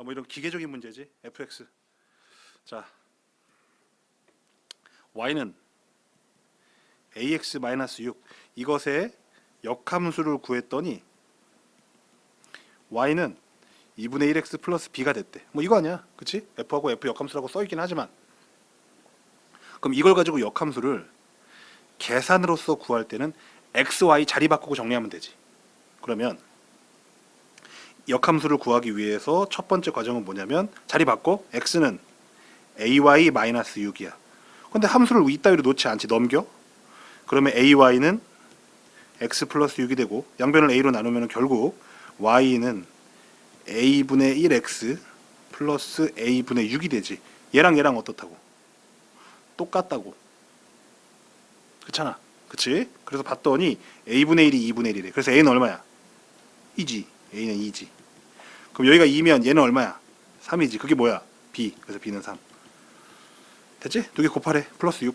그러니까 뭐 이런 기계적인 문제지. fx. 자, y는 ax 6 이것의 역함수를 구했더니 y는 2분의 1x 플러스 b가 됐대. 뭐 이거 아니야, 그렇지? f하고 f 역함수라고 써 있긴 하지만 그럼 이걸 가지고 역함수를 계산으로서 구할 때는 x, y 자리 바꾸고 정리하면 되지. 그러면 역함수를 구하기 위해서 첫 번째 과정은 뭐냐면 자리 바꿔 x는 ay 마이너스 6이야. 근데 함수를 이따위로 놓지 않지 넘겨. 그러면 ay는 x 플러스 6이 되고 양변을 a로 나누면 결국 y는 a분의 1x 플러스 a분의 6이 되지. 얘랑 얘랑 어떻다고? 똑같다고. 그렇잖아. 그치? 그래서 봤더니 a분의 1이 2분의 1이래. 그래서 a는 얼마야? 2지. a는 2지. 그럼 여기가 2면 얘는 얼마야? 3이지. 그게 뭐야? b. 그래서 b는 3. 됐지? 두 개 곱하래. 플러스 6.